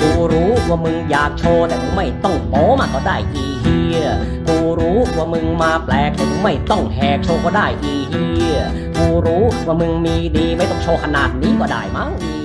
กูรู้ว่ามึงอยากโชว์แต่มึงไม่ต้องโป๊มากก็ได้อีเฮียกูรู้ว่ามึงมาแปลกแต่มึงไม่ต้องแหกโชว์ก็ได้อีเฮียกูรู้ว่ามึงมีดีไม่ต้องโชว์ขนาดนี้ก็ได้มั้งอี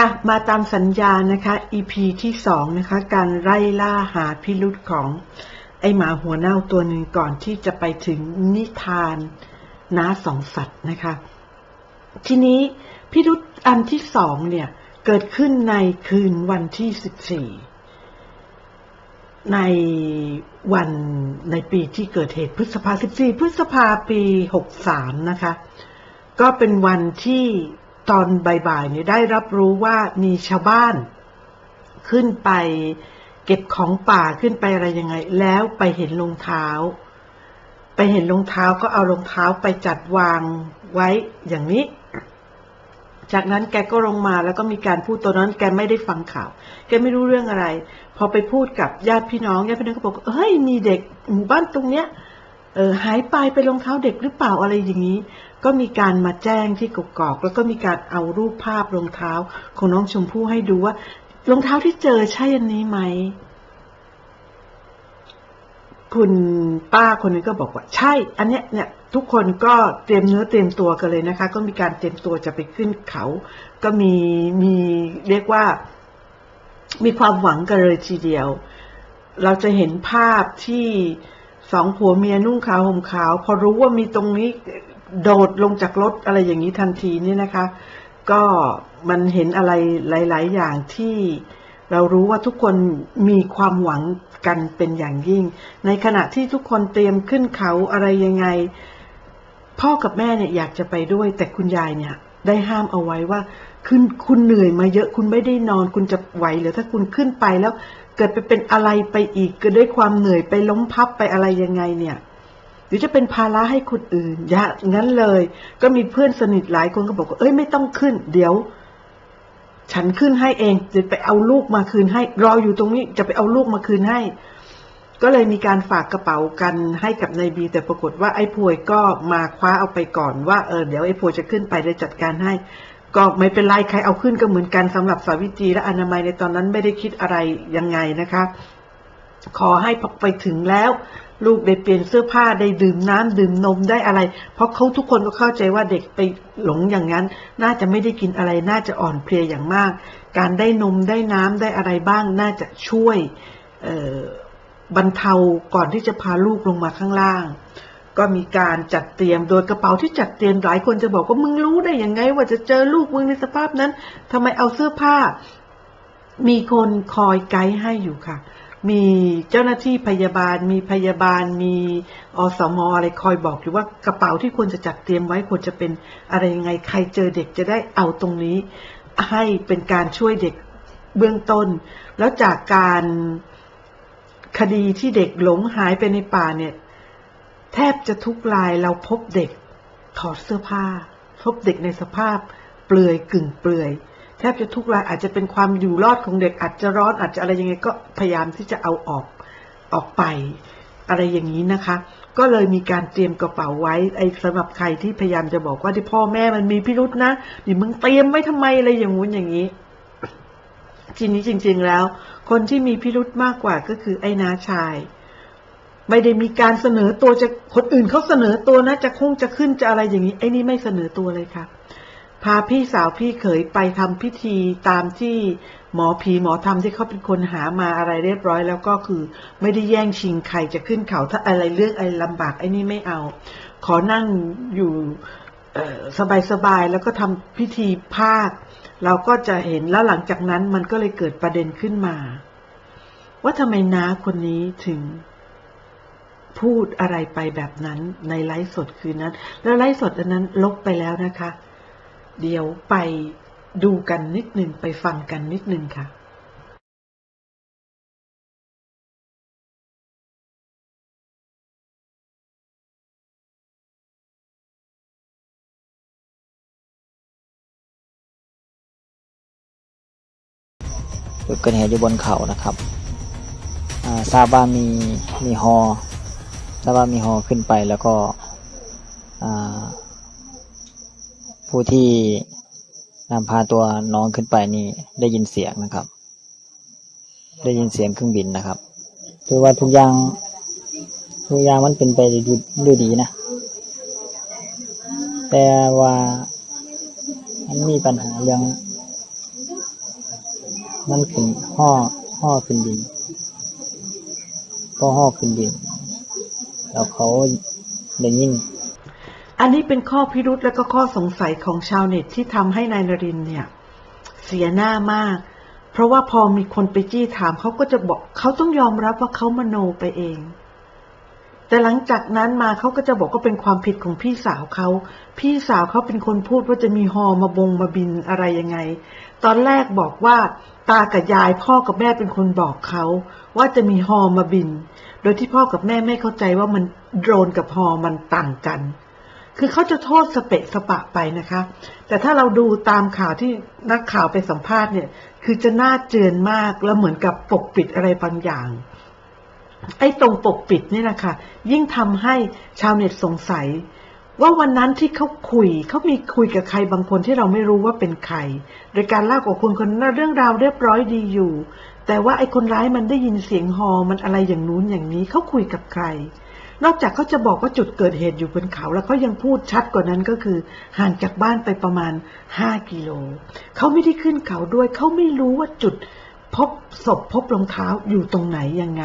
ค่ะ มาตามสัญญานะคะ EP ที่สองนะคะ การไล่ล่าหาพิรุษของไอหมาหัวเน่าตัวหนึ่งก่อนที่จะไปถึงนิทานน้าสองสัตว์นะคะ ทีนี้พิรุษอันที่สองเนี่ยเกิดขึ้นในคืนวันที่สิบสี่ในวันในปีที่เกิดเหตุพฤษภาสิบสี่พฤษภาปีหกสามนะคะ ก็เป็นวันที่ ตอนบ่ายๆเนี่ยได้รับรู้ว่ามีชาวบ้าน ขึ้นไปเก็บของป่าขึ้นไปอะไรยังไง แล้วไปเห็นรองเท้า ไปเห็นรองเท้าก็เอารองเท้าไปจัดวางไว้อย่างนี้ จากนั้นแกก็ลงมาแล้วก็มีการพูดตัวนั้น แกไม่ได้ฟังข่าว แกไม่รู้เรื่องอะไร พอไปพูดกับญาติพี่น้องญาติพี่น้องก็บอกเฮ้ยมีเด็กหมู่บ้านตรงเนี้ยเออหายไปไปรองเท้าเด็กหรือเปล่าอะไรอย่างนี้ ก็มีการมาแจ้งที่กกอก แล้วก็มีการเอารูปภาพรองเท้าของน้องชมพู่ให้ดูว่ารองเท้าที่เจอใช่อันนี้ไหม คุณป้าคนนึงก็บอกว่าใช่ อันเนี้ยเนี่ยทุกคนก็เตรียมเนื้อเตรียมตัวกันเลยนะคะ ก็มีการเตรียมตัวจะไปขึ้นเขา ก็มีมีเรียกว่า มีความหวังกันเลยทีเดียว เราจะเห็นภาพที่สองผัวเมียนุ่งขาวห่มขาว พอรู้ว่ามีตรงนี้ โดดลงจากรถอะไรอย่างนี้ทันทีเนี่ยนะคะ ก็มันเห็นอะไรหลาย ๆ อย่างที่เรารู้ว่าทุกคนมีความหวังกันเป็นอย่างยิ่ง ในขณะที่ทุกคนเตรียมขึ้นเขาอะไรยังไง พ่อกับแม่เนี่ยอยากจะไปด้วย แต่คุณยายเนี่ยได้ห้ามเอาไว้ว่าคุณคุณเหนื่อยมาเยอะคุณไม่ได้นอน คุณจะไหวหรือถ้าคุณขึ้นไปแล้ว เกิดไปเป็นอะไรไปอีกเกิดด้วยความเหนื่อยไปล้มพับไปอะไรยังไงเนี่ย หรือจะเป็นภาระให้คนอื่น อย่างั้นเลย ก็มีเพื่อนสนิทหลายคนก็บอกว่าเอ้ยไม่ต้องขึ้น เดี๋ยว ฉันขึ้นให้เองจะไปเอาลูกมาคืนให้ รออยู่ตรงนี้จะไปเอาลูกมาคืนให้ ก็เลยมีการฝากกระเป๋ากันให้กับนายบี แต่ปรากฏว่าไอ้พวยก็มาคว้าเอาไปก่อนว่าเออเดี๋ยวไอ้พวยจะขึ้นไปได้จัดการให้ ก็ไม่เป็นไรใครเอาขึ้นก็เหมือนกันสำหรับสาวิตรีและอนามัยในตอนนั้นไม่ได้คิดอะไรยังไงนะคะ ขอให้พอไปถึงแล้ว ลูกได้เปลี่ยนเสื้อผ้าได้ดื่มน้ำดื่มนมได้อะไร เพราะเขาทุกคนก็เข้าใจว่าเด็กไปหลงอย่างนั้น น่าจะไม่ได้กินอะไรน่าจะอ่อนเพลียอย่างมาก การได้นมได้น้ำได้อะไรบ้างน่าจะช่วยบรรเทาก่อนที่จะพาลูกลงมาข้างล่าง ก็มีการจัดเตรียมโดยกระเป๋าที่จัดเตรียมหลายคนจะบอกว่ามึงรู้ได้ยังไง ว่าจะเจอลูกมึงในสภาพนั้นทำไมเอาเสื้อผ้า มีคนคอยไกด์ให้อยู่ค่ะ มีเจ้าหน้าที่พยาบาล มีพยาบาล มีอสมอะไรคอยบอกอยู่ว่ากระเป๋าที่ควรจะจัดเตรียมไว้ควรจะเป็นอะไรยังไงใครเจอเด็กจะได้เอาตรงนี้ ให้เป็นการช่วยเด็กเบื้องต้น แล้วจากการคดีที่เด็กหลงหายไปในป่าเนี่ย แทบจะทุกรายเราพบเด็กถอดเสื้อผ้า พบเด็กในสภาพเปลือยกึ่งเปลือย ทบจะทุกรายอาจจะเป็นความอยู่รอดของเด็กอาจจะร้อนอาจจะอะไรยังไงก็พยายามที่จะเอาออกออกไป อะไรอย่างนี้นะคะ ก็เลยมีการเตรียมกระเป๋าไว้ไอ้สำหรับใครที่พยายามจะบอกว่าที่พ่อแม่มันมีพิรุษนะนี่มึงเตรียมไว้ทำไมอะไรอย่างงู้นอย่างนี้ทีนี้จริง ๆแล้ว คนที่มีพิรุษมากกว่าก็คือไอ้น้าชาย ไม่ได้มีการเสนอตัวจะคนอื่นเขาเสนอตัวนะ จะคงจะขึ้นจะอะไรอย่างนี้ไอ้นี่ไม่เสนอตัวเลยค่ะ พาพี่สาวพี่เขยไปทำพิธีตามที่หมอผีหมอธรรมที่เขาเป็นคนหามาอะไรเรียบร้อย แล้วก็คือไม่ได้แย่งชิงใครจะขึ้นเขาถ้าอะไรเรื่องอะไรลำบากไอ้นี่ไม่เอา ขอนั่งอยู่สบายๆแล้วก็ทำพิธีภาค เราก็จะเห็นแล้วหลังจากนั้นมันก็เลยเกิดประเด็นขึ้นมา ว่าทำไมน้าคนนี้ถึงพูดอะไรไปแบบนั้นในไลฟ์สดคืนนั้น แล้วไลฟ์สดอันนั้นลบไปแล้วนะคะ เดี๋ยวไปดูกันนิดหนึ่งไปฟังกันนิดหนึ่งค่ะจุดเกิดเหตุอยู่บนเขานะครับอ่าทราบว่ามีมีฮอทราบว่ามีฮอขึ้นไปแล้วก็อ่า ผู้ที่นำพาตัวน้องขึ้นไปนี่ได้ยินเสียงนะครับ ได้ยินเสียงเครื่องบินนะครับคือว่าทุกอย่างทุกอย่างมันเป็นไปด้วยด้วยดีนะ แต่ว่ามันมีปัญหาเรื่อง มันขึ้นห่อห่อขึ้นดินก็ห่อขึ้นดิน แล้วเขาได้ยิน อันนี้เป็นข้อพิรุษและก็ข้อสงสัยของชาวเน็ตที่ทำให้นายนรินเนี่ย เสียหน้ามาก เพราะว่าพอมีคนไปจี้ถามเขาก็จะบอกเขาต้องยอมรับว่าเขามโนไปเอง แต่หลังจากนั้นมาเขาก็จะบอกว่าเป็นความผิดของพี่สาวเขา พี่สาวเขาเป็นคนพูดว่าจะมีฮอมาบงมาบินอะไรยังไง ตอนแรกบอกว่าตากับยายพ่อกับแม่เป็นคนบอกเขาว่าจะมีฮอมาบิน โดยที่พ่อกับแม่ไม่เข้าใจว่ามันโดรนกับฮอมันต่างกัน คือเขาจะโทษสเปะสปะไปนะคะ แต่ถ้าเราดูตามข่าวที่นักข่าวไปสัมภาษณ์เนี่ย คือจะน่าเจือนมากแล้วเหมือนกับปกปิดอะไรบางอย่าง ไอ้ตรงปกปิดนี่นะคะยิ่งทำให้ชาวเน็ตสงสัย ว่าวันนั้นที่เขาคุยเขามีคุยกับใครบางคนที่เราไม่รู้ว่าเป็นใครโดยการเล่ากับคนคนนั้นเรื่องราวเรียบร้อยดีอยู่ แต่ว่าไอ้คนร้ายมันได้ยินเสียงฮอมันอะไรอย่างนู้นอย่างนี้เขาคุยกับใคร นอกจากเขาจะบอกว่าจุดเกิดเหตุอยู่บนเขา แล้วเขายังพูดชัดกว่านั้นก็คือห่างจากบ้านไปประมาณ 5 กิโล เขาไม่ได้ขึ้นเขาด้วย เขาไม่รู้ว่าจุดพบศพพบรองเท้าอยู่ตรงไหนยังไง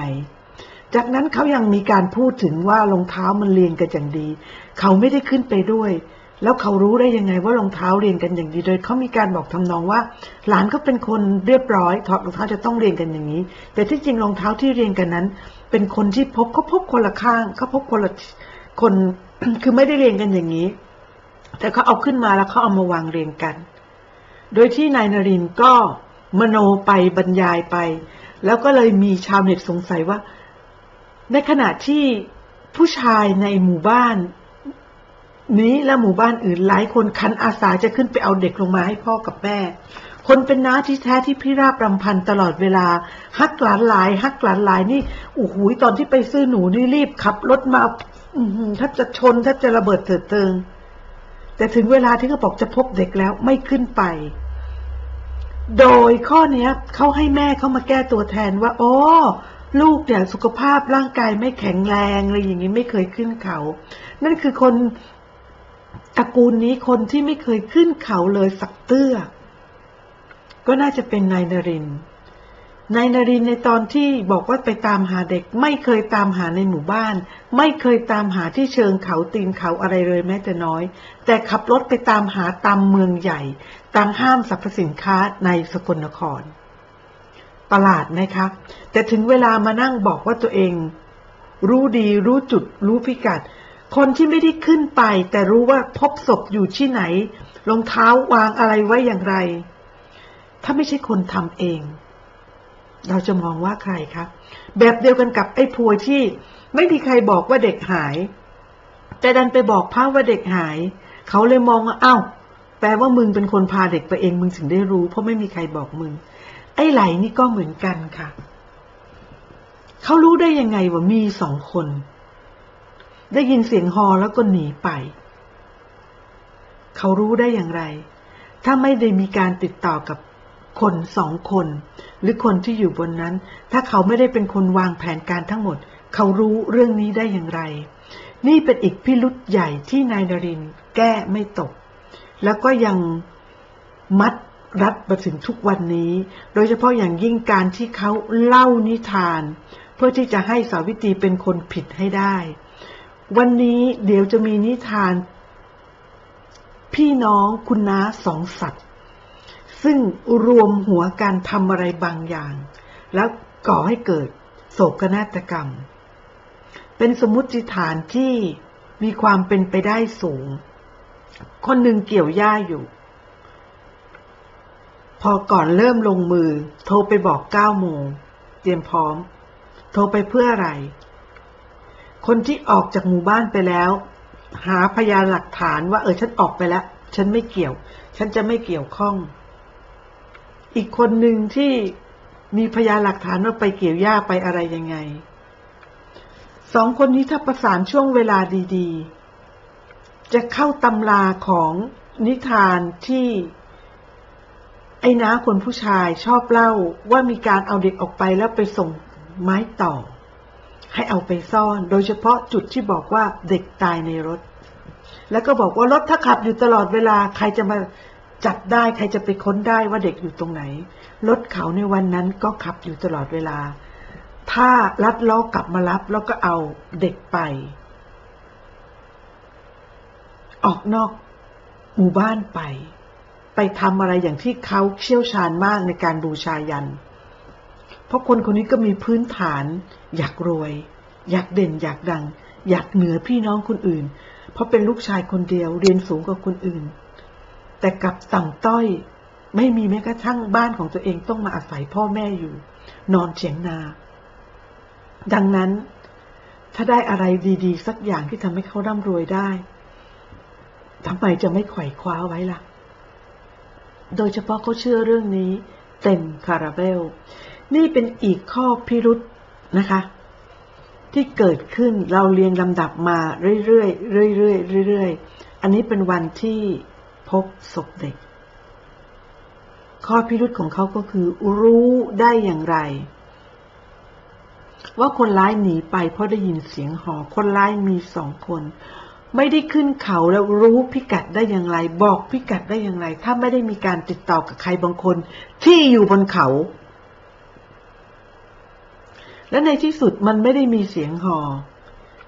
จากนั้นเขายังมีการพูดถึงว่ารองเท้ามันเรียงกันอย่างดี เขาไม่ได้ขึ้นไปด้วย แล้วเขารู้ได้ยังไงว่ารองเท้าเรียงกันอย่างดีโดยเขามีการบอกทำนองว่า หลานก็เป็นคนเรียบร้อยถอดรองเท้าจะต้องเรียงกันอย่างนี้ แต่ที่จริงรองเท้าที่เรียงกันนั้น เป็นคนที่พบเขาพบคนละข้างเขาพบคนละคนคือไม่ได้เรียงกันอย่างนี้ แต่เขาเอาขึ้นมาแล้วเขาเอามาวางเรียงกัน โดยที่นายนรินก็มโนไปบรรยายไป แล้วก็เลยมีชาวเน็ตสงสัยว่า ในขณะที่ผู้ชายในหมู่บ้าน นี้และหมู่บ้านอื่นหลายคนคันอาสาจะขึ้นไปเอาเด็กลงมาให้พ่อกับแม่ คนเป็นน้าที่แท้ที่พี่ราบรำพันตลอดเวลา ฮักหลานหลาย ฮักหลานหลายนี่โอ้โหตอนที่ไปซื้อหนูนี่รีบขับรถมาอือหือแทบจะชนแทบจะระเบิดเถิดเทิง แต่ถึงเวลาที่เขาบอกจะพบเด็กแล้วไม่ขึ้นไป โดยข้อเนี้ยเขาให้แม่เขามาแก้ตัวแทนว่าอ๋อลูกเนี่ยสุขภาพร่างกายไม่แข็งแรงอะไรอย่างนี้ไม่เคยขึ้นเขา นั่นคือคน ตระกูลนี้คนที่ไม่เคยขึ้นเขาเลยสักเตื้อ ก็น่าจะเป็นนายนรินทร์นายนรินทร์ในตอนที่บอกว่าไปตามหาเด็ก ไม่เคยตามหาในหมู่บ้าน ไม่เคยตามหาที่เชิงเขาตีนเขาอะไรเลยแม้แต่น้อย แต่ขับรถไปตามหาตามเมืองใหญ่ ตามห้างสรรพสินค้าในสกลนคร ประหลาดไหมครับแต่ถึงเวลามานั่งบอกว่าตัวเอง รู้ดีรู้จุดรู้พิกัด คนที่ไม่ได้ขึ้นไป แต่รู้ว่าพบศพอยู่ที่ไหนรองเท้าวางอะไรไว้อย่างไร ถ้าไม่ใช่คนทำเอง เราจะมองว่าใครครับ แบบเดียวกันกับไอ้พวยที่ไม่มีใครบอกว่าเด็กหาย แต่ดันไปบอกพระว่าเด็กหาย เขาเลยมองว่าอ้าวแปลว่ามึงเป็นคนพาเด็กไปเองมึงถึงได้รู้ เพราะไม่มีใครบอกมึง ไอ้ไหลนี่ก็เหมือนกันค่ะ เขารู้ได้ยังไงว่ามีสองคน ได้ยินเสียงฮอแล้วก็หนีไป เขารู้ได้อย่างไร ถ้าไม่ได้มีการติดต่อกับคนสองคน หรือคนที่อยู่บนนั้น ถ้าเขาไม่ได้เป็นคนวางแผนการทั้งหมด เขารู้เรื่องนี้ได้อย่างไร นี่เป็นอีกพิรุษใหญ่ที่นายนรินแก้ไม่ตก แล้วก็ยังมัดรัดมาถึงทุกวันนี้ โดยเฉพาะอย่างยิ่งการที่เขาเล่านิทาน เพื่อที่จะให้สาวิตรีเป็นคนผิดให้ได้ วันนี้เดี๋ยวจะมีนิทาน พี่น้องคุณน้าสองสัตว์ ซึ่งรวมหัวกันทำอะไรบางอย่าง แล้วก่อให้เกิดโศกนาฏกรรม เป็นสมมติฐานที่มีความเป็นไปได้สูง คนหนึ่งเกี่ยวหญ้าอยู่ พอก่อนเริ่มลงมือ โทรไปบอกเก้าโมง เตรียมพร้อม โทรไปเพื่ออะไร คนที่ออกจากหมู่บ้านไปแล้ว หาพยานหลักฐานว่าเออฉันออกไปแล้ว ฉันไม่เกี่ยว ฉันจะไม่เกี่ยวข้อง อีกคนหนึ่งที่มีพยานหลักฐานว่าไปเกี่ยวหญ้าไปอะไรยังไง สองคนนี้ถ้าประสานช่วงเวลาดีๆ จะเข้าตำราของนิทานที่ไอ้น้าคนผู้ชายชอบเล่าว่ามีการเอาเด็กออกไปแล้วไปส่งไม้ต่อ ให้เอาไปซ่อน โดยเฉพาะจุดที่บอกว่าเด็กตายในรถ แล้วก็บอกว่ารถถ้าขับอยู่ตลอดเวลาใครจะมาจับได้ใครจะไปค้นได้ว่าเด็กอยู่ตรงไหน รถเขาในวันนั้นก็ขับอยู่ตลอดเวลา ถ้าลัดล้อกลับมารับแล้วก็เอาเด็กไป ออกนอกหมู่บ้านไป ไปทำอะไรอย่างที่เขาเชี่ยวชาญมากในการบูชายัน เพราะคนคนนี้ก็มีพื้นฐาน อยากรวย อยากเด่นอยากดัง อยากเหนือพี่น้องคนอื่น เพราะเป็นลูกชายคนเดียวเรียนสูงกว่าคนอื่น แต่กับต่ำต้อย ไม่มีแม้กระทั่งบ้านของตัวเองต้องมาอาศัยพ่อแม่อยู่ นอนเฉียงนา ดังนั้น ถ้าได้อะไรดีๆ สักอย่างที่ทำให้เขาร่ำรวยได้ทำไมจะไม่ไขว่คว้าไว้ล่ะ โดยเฉพาะเขาเชื่อเรื่องนี้ เต็มคาราเบล นี่เป็นอีกข้อพิรุษนะคะ ที่เกิดขึ้นเราเรียงลำดับมาเรื่อยๆเรื่อยๆเรื่อยๆอันนี้เป็นวันที่พบศพเด็ก ข้อพิรุษของเขาก็คือ รู้ได้อย่างไร ว่าคนร้ายหนีไปเพราะได้ยินเสียงหอ คนร้ายมีสองคน ไม่ได้ขึ้นเขาแล้วรู้พิกัดได้อย่างไร บอกพิกัดได้อย่างไร ถ้าไม่ได้มีการติดต่อกับใครบางคน ที่อยู่บนเขา และในที่สุดมันไม่ได้มีเสียงหอ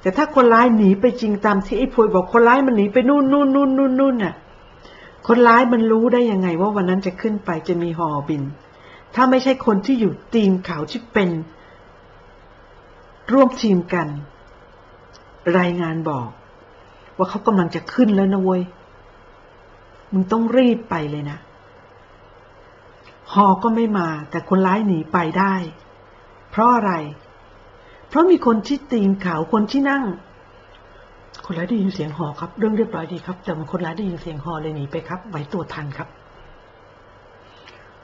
แต่ถ้าคนร้ายหนีไปจริงตามที่ไอ้พวยบอกคนร้ายมันหนีไปนู่นนู่นนู่นนู่นนู่นน่ะ คนร้ายมันรู้ได้ยังไงว่าวันนั้นจะขึ้นไปจะมีหอบิน ถ้าไม่ใช่คนที่อยู่ตีนเขาที่เป็น ร่วมทีมกัน รายงานบอก ว่าเขากำลังจะขึ้นแล้วนะเว้ยมึงต้องรีบไปเลยนะ หอก็ไม่มา แต่คนร้ายหนีไปได้ เพราะอะไร เพราะมีคนที่ตีนเขาคนที่นั่ง คนร้ายได้ยินเสียงหอครับ เรื่องเรียบร้อยดีครับ แต่คนร้ายได้ยินเสียงหอเลยหนีไปครับ ไหวตัวทันครับ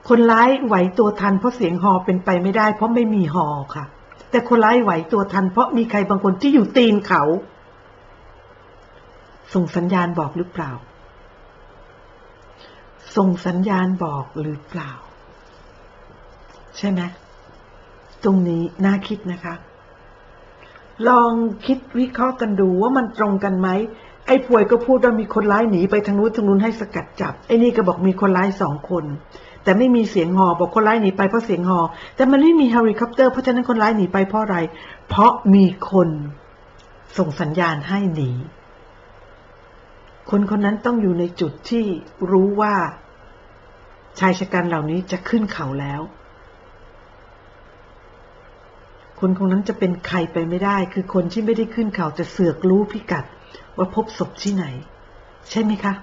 คนร้ายไหวตัวทัน เพราะเสียงหอเป็นไปไม่ได้ เพราะไม่มีหอค่ะ แต่คนร้ายไหวตัวทัน เพราะมีใครบางคนที่อยู่ตีนเขา ส่งสัญญาณบอกหรือเปล่า ส่งสัญญาณบอกหรือเปล่า ใช่ไหม ตรงนี้น่าคิดนะคะ ลองคิดวิเคราะห์กันดูว่ามันตรงกันไหมไอ้ป่วยก็พูดว่ามีคนร้ายหนีไปทางนู้นทางนู้นให้สกัดจับไอ้นี่ก็บอกมีคนร้ายสองคน แต่ไม่มีเสียงหอบอกคนร้ายหนีไปเพราะเสียงหอ แต่มันไม่มีเฮลิคอปเตอร์เพราะฉะนั้นคนร้ายหนีไปเพราะอะไร เพราะมีคนส่งสัญญาณให้หนี คนคนนั้นต้องอยู่ในจุดที่รู้ว่า ชายชะกันเหล่านี้จะขึ้นเขาแล้ว คนคนนั้นจะเป็นใครไปไม่ได้ คือคนที่ไม่ได้ขึ้นเขาจะเสือกรู้พิกัดว่าพบศพที่ไหน ใช่ไหมคะ